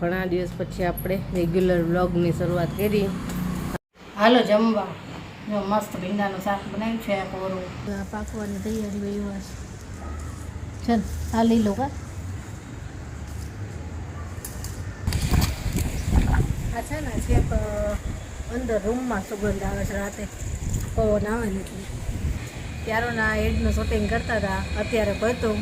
ઘણા દિવસ પછી આપણે રેગ્યુલર વ્લોગની શરૂઆત કરી. હાલો જમવા. જો મસ્ત ભીંડાનું શાક બનાવ્યું છે કોરું. આ પાકવાની તૈયારી વહી વાર ચાલ આ લઈ લો કા? આ છે ને છેક અંદર રૂમમાં સુગંધ આવે છે રાતે. પવન આવે ને એટલે. ત્યારોના એડનું શૂટિંગ કરતા હતા. અત્યારે પહોંચ્યું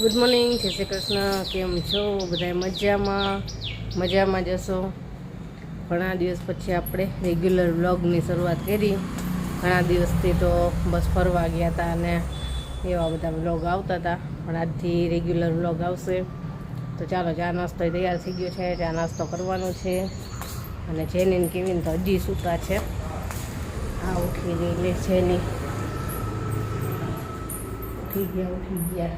ગુડ મોર્નિંગ જય શ્રી કૃષ્ણ. કેમ છો? બધા મજામાં? મજામાં જશો ઘણા દિવસ પછી આપણે રેગ્યુલર વ્લોગની શરૂઆત કરી. ઘણા દિવસથી તો બસ ફરવા ગયા હતા અને એવા બધા વ્લોગ આવતા હતા પણ આજથી રેગ્યુલર વ્લોગ આવશે. તો ચાલો, ચા નાસ્તો તૈયાર થઈ ગયો છે. ચા નાસ્તો કરવાનો છે. અને જેની કેવીન તો હજી સૂતા છે. આ ઉઠી ગઈ લે જેની. ઉઠી ગયા ઉઠી ગયા.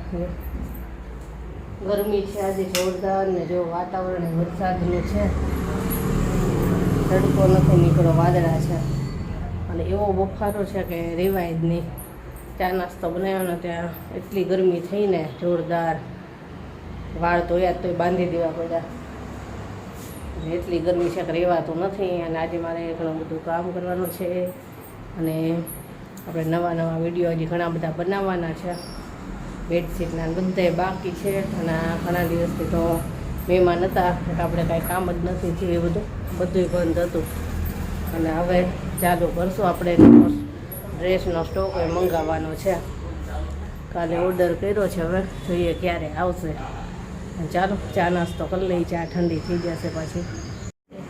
ગરમી છે આજે જોરદાર ને જો વાતાવરણ વરસાદનું છે. તડકો નથી નીકળો વાદળા છે. અને એવો બફારો છે કે રેવાય જ નહીં. ચા નાસ્તો બનાવ્યો ત્યાં એટલી ગરમી થઈને જોરદાર. વાળ ધોયા તોય બાંધી દેવા પડ્યા. એટલી ગરમી છે કે રહેવાતું નથી અને આજે મારે ઘણું બધું કામ કરવાનું છે. અને આપણે નવા નવા વીડિયો હજી ઘણા બધા બનાવવાના છે. બેડશીટના બધાય બાકી છે. અને ઘણા દિવસથી તો મહેમાન હતા. આપણે કાંઈ કામ જ નથી થયું એ બધું. બધું બંધ હતું. અને હવે ચાલુ કરશું આપણે. ડ્રેસનો સ્ટોક એ મંગાવવાનો છે. કાલે ઓર્ડર કર્યો છે હવે. જોઈએ ક્યારે આવશે. ચાલો, ચા નાસ્તો કરી લઈ ચા ઠંડી થઈ જશે પાછી.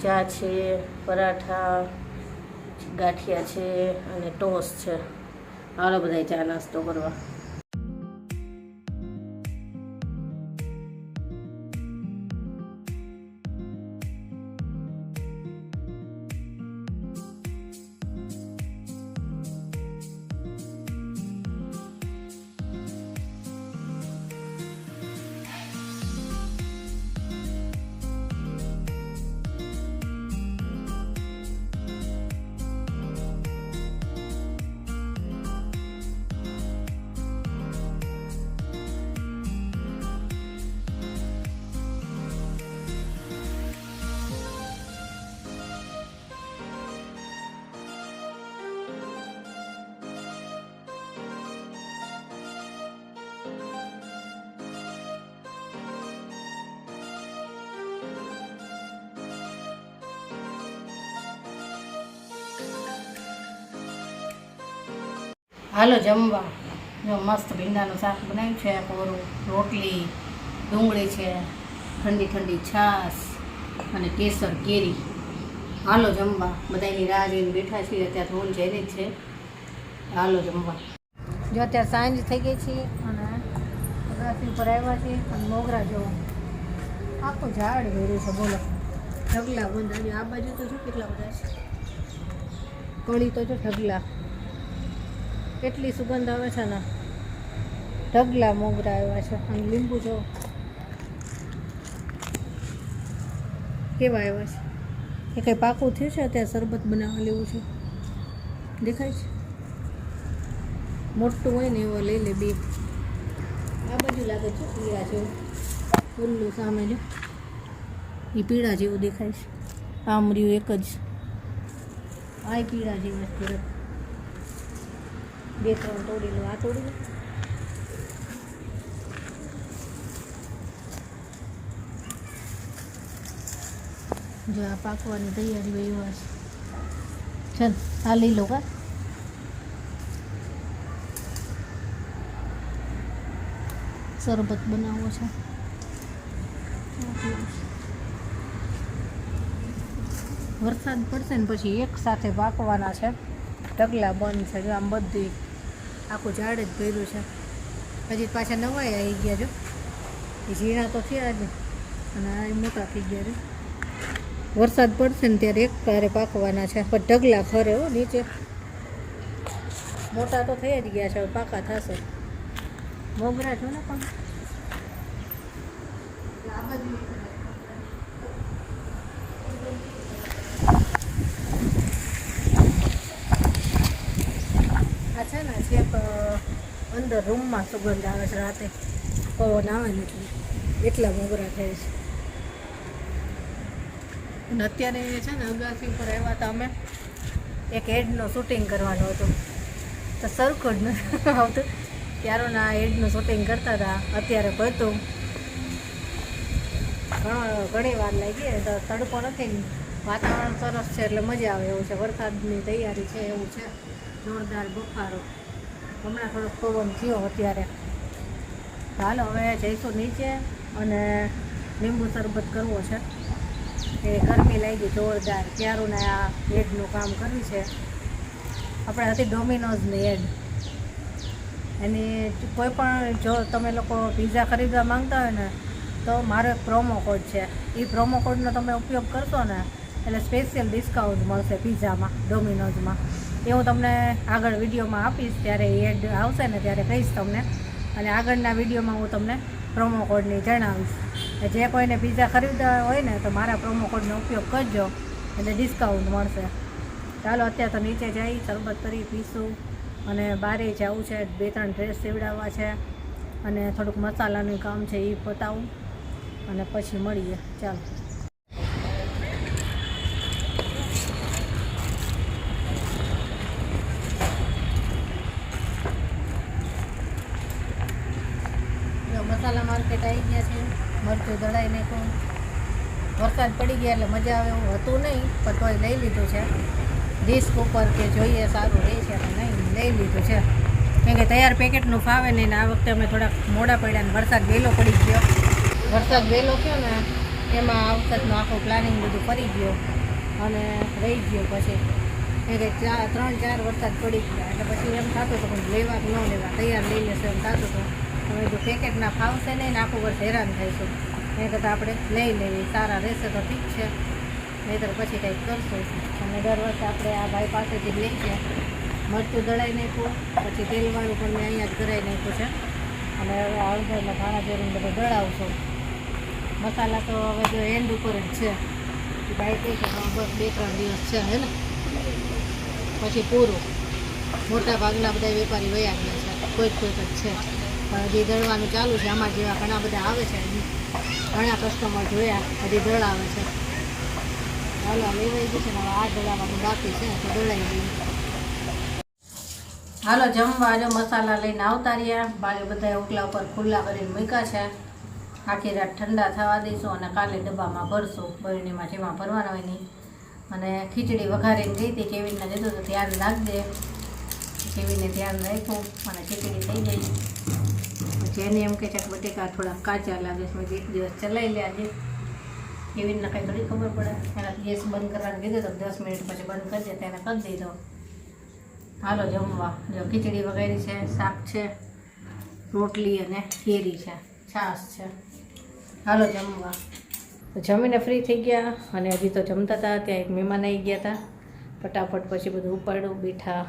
ચા છે, પરાઠા, ગાંઠિયા છે અને ટોસ છે. હાલો બધા ચા નાસ્તો કરવા. હાલો જમવા. જો મસ્ત ભીંડાનું શાક બનાવ્યું છે કોરું રોટલી, ડુંગળી છે, ઠંડી ઠંડી છાશ અને કેસર કેરી. હાલો જમવા. બધાની રાહ જોઈને બેઠા છીએ, અત્યારે ધોલ જઈને જ છે. હાલો જમવા. જો અત્યારે સાંજ થઈ ગઈ છે અને અગાસી ઉપર આવ્યા છે અને મોગરા જો આખું ઝાડ ભર્યું છે, બોલો. ઢગલા બંધ. આ બાજુ તો જો કેટલા બધા છે. કળી તો જો ઢગલા. કેટલી સુગંધ આવે છે ને. ઢગલા મોગરા આવ્યા છે. અને લીંબુ જો કેવા આવ્યા છે? એ કંઈ પાકું થયું છે? અત્યારે શરબત બનાવવા લેવું છે. દેખાય છે? મોટું હોય ને એવો લઈ લે બે. આ બાજુ લાગે છે પીળા જેવું. ફૂલનું સામે જો. એ પીળા જેવું દેખાય છે. આમ રહ્યું એક જ. આ પીળા જેવા જ બે ત્રણ તોડી લો આ તોડી લો. જો આ પાકવાની તૈયારી હોય એવા છે. ચાલ, આ લઈ લો કા શરબત બનાવવો છે. વરસાદ પડશે ને પછી એક સાથે પાકવાના છે. ઢગલા બંધ છે, જો આમ બધું આખું ઝાડ જ ભર્યું છે. હજી પાછા નવાય આવી ગયા જો. એ ઝીણા તો થયા જ. અને આ મોટા થઈ ગયા છે. વરસાદ પડશે ને ત્યારે એક કારે પાકવાના છે. પણ ઢગલા ખરે હો નીચે. મોટા તો થઈ જ ગયા છે. પાકા થશે. મોગરા છો ને પણ આ બાજુ અંદર રૂમમાં સુગંધ આવે છે, રાતે પવન આવે ને એટલે એટલા મોગરા થાય છે. અને અત્યારે છે ને અગાસી ઉપર આવ્યા હતા અમે. એક એડનું શૂટિંગ કરવાનું હતું. તો સરખું જ નથી આવતું. ત્યારોના એડનું શૂટિંગ કરતા હતા. અત્યારે પહોંચ્યું ઘણો ઘણી વાર લાગી તો તડકો નથી વાતાવરણ સરસ છે, એટલે મજા આવે એવું છે. વરસાદની તૈયારી છે, એવું છે. જોરદાર બફારો. હમણાં થોડોક પવન થયો અત્યારે. ચાલો હવે જઈશું નીચે અને લીંબુ શરબત કરવો છે. એ ગરમી લાગી જોરદાર. ક્યારુંને આ એડનું કામ કર્યું છે? આપણે હતી ડોમિનોઝની એડ. એની કોઈ પણ જો તમે લોકો પીઝા ખરીદવા માંગતા હોય ને, તો મારો એક પ્રોમો કોડ છે. એ પ્રોમો કોડનો તમે ઉપયોગ કરશો ને એટલે સ્પેશિયલ ડિસ્કાઉન્ટ મળશે પીઝામાં ડોમિનોઝમાં એ હું તમને આગળ વિડીયોમાં આપીશ, ત્યારે એડ આવશે ને ત્યારે કહીશ તમને. અને આગળના વિડીયોમાં હું તમને પ્રોમો કોડની જણાવીશ. જે કોઈને પીઝા ખરીદવા હોય ને તો મારા પ્રોમો કોડનો ઉપયોગ કરજો, એટલે ડિસ્કાઉન્ટ મળશે. ચાલો અત્યારે તો નીચે જઈ, શરબત કરી, પીશું. અને બારે જવું છે, બે ત્રણ ડ્રેસ સીવડાવવા છે. અને થોડુંક મસાલાનું કામ છે એ પતાવું. અને પછી મળીએ. ચાલો. મસાલા માર્કેટ આવી ગયા છે. મરચું દળાઈ નાખ્યું વરસાદ પડી ગયા એટલે મજા આવે એવું હતું નહીં, પણ તોય લઈ લીધું છે. ડિસ્ક ઉપર કે જોઈએ સારું રહે છે કે નહીં, લઈ લીધું છે. કેમ કે તૈયાર પેકેટનું ફાવે નહીં ને આ વખતે અમે થોડાક મોડા પડ્યા ને વરસાદ વહેલો પડી ગયો. વરસાદ વહેલો થયો ને, એમાં આ વખતનું આખું પ્લાનિંગ બધું ફરી ગયો અને રહી ગયો પછી. એ કે ચાર, ત્રણ, ચાર વરસાદ પડી ગયા, એટલે પછી એમ થતું હતું પણ લેવા ન લેવા, તૈયાર લઈ લેશે એમ થતું હતું. હવે જો પેકેટના ફાવશે નહીં ને આખું વર્ષ હેરાન થઈશું એ કરતાં આપણે લઈ લેવી, સારા રહેશે તો ઠીક છે. નહીંતર પછી કંઈક કરશું. અને દર વર્ષે આપણે આ ભાઈ પાસેથી લઈ છે મરચું દળાઈ નાખ્યું, પછી તેલવાળું પણ મેં અહીંયા જ કરાવી નાખ્યું છે. અને હવે હળદરના ધાણા જીરું બધું દળાવશું. મસાલા તો હવે જો એન્ડ ઉપર જ છે. ભાઈ કહે છે બસ બે ત્રણ દિવસ છે, હે ને? પછી પૂરું. મોટા ભાગના બધા વેપારી વયા ગયા છે. કોઈક કોઈક જ છે. પણ હજી દળવાનું ચાલુ છે. આમાં જેવા ઘણા બધા આવે છે હજી ઘણા કસ્ટમર જોયા, હજી દળાવે છે. હાલો લેવાઈ ગયું છે. આ દળાવવાનું બાકી છે. તો દળાઈ ગયું. હાલો, જમવા જો મસાલા લઈને આવતા રહ્યા. બારે બધા ઉકલા ઉપર ખુલ્લા કરીને મૂક્યા છે. આખી રાત ઠંડા થવા દઈશું અને કાલે ડબ્બામાં ભરશું. બરણીમાં જેમાં ભરવાના હોય નહીં. અને ખીચડી વઘારીને ગઈ હતી. કેવીને જતો તો ધ્યાન રાખજે. કેવીને ધ્યાન રાખ્યું અને ખીચડી થઈ ગઈ. જેને એમ કે છે બટેકા થોડા કાચા લાગે છે. એક દિવસ ચલાવી લે આજે રીતના કંઈ થોડી ખબર પડે. એના ગેસ બંધ કરવાનું કીધું તો દસ મિનિટ પછી બંધ કરજે તેને કરી દીધો. હાલો જમવા. જો ખીચડી વગેરે છે, શાક છે, રોટલી અને કેરી છે. છાશ છે. હાલો જમવા. તો જમીને ફ્રી થઈ ગયા અને હજી તો જમતા હતા. ત્યાં એક મહેમાન આવી ગયા હતા. ફટાફટ પછી બધું ઉપાડ્યું, બેઠા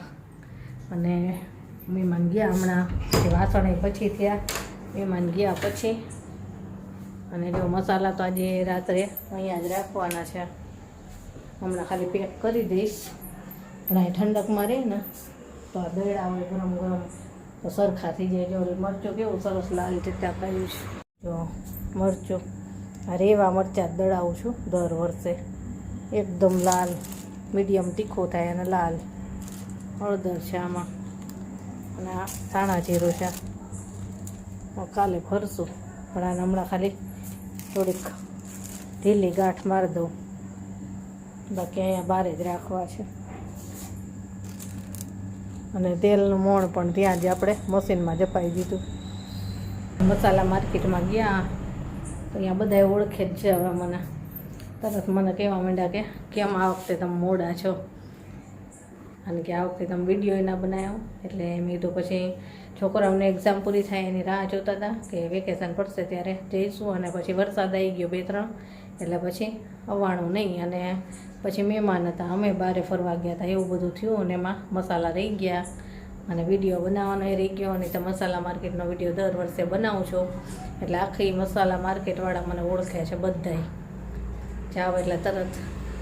અને મહેમાન ગયા હમણાં વાસણ ય પછી થયા. મહેમાન ગયા પછી. અને જો મસાલા તો આજે રાત્રે અહીંયા જ રાખવાના છે. હમણાં ખાલી પેક કરી દઈશ. પણ અહીં ઠંડકમાં રહે ને, તો આ દળા હોય ગરમ ગરમ, તો સરખા થઈ જાય. જો મરચું કેવું સરસ લાલ ટીટા કર્યું છે જો મરચું, આ રેવા મરચાં દળાવું છું દર વર્ષે. એકદમ લાલ, મીડિયમ તીખો થાય અને લાલ. હળદર છે આમાં. અને આ ધાણા જીરું છે. કાલે ભરશું, પણ આને હમણાં ખાલી થોડીક ઢીલી ગાંઠ મારી દઉં. બાકી અહીંયા બારે જ રાખવા છે. અને તેલનું મોણ પણ ત્યાં જ આપણે મશીનમાં જપાઈ દીધું. મસાલા માર્કેટમાં ગયા, તો અહીંયા બધા ઓળખે જ છે હવે મને. તરત મને કહેવા માંડ્યા કે, કેમ આ વખતે તમે મોડા છો? અને કે આ વખતે તમે વીડિયો એના બનાવ્યો એટલે મેં કીધું પછી છોકરાઓને એક્ઝામ પૂરી થાય એની રાહ જોતા હતા કે વેકેશન પડશે ત્યારે જઈશું અને પછી વરસાદ આવી ગયો બે ત્રણ. એટલે પછી અવાણું નહીં અને પછી મહેમાન હતા. અમે બહારે ફરવા ગયા હતા. એવું બધું થયું અને એમાં મસાલા રહી ગયા. અને વીડિયો બનાવવાનો એ રહી ગયો અને તો મસાલા માર્કેટનો વીડિયો દર વર્ષે બનાવું છું. એટલે આખી મસાલા માર્કેટવાળા મને ઓળખે છે બધાય. જાવ એટલે તરત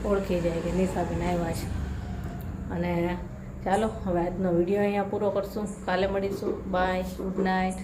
ઓળખી જાય કે નિશાબેન આવ્યા છે. અને ચાલો હવે આજનો વીડિયો અહીંયા પૂરો કરશું. કાલે મળીશું. Bye good night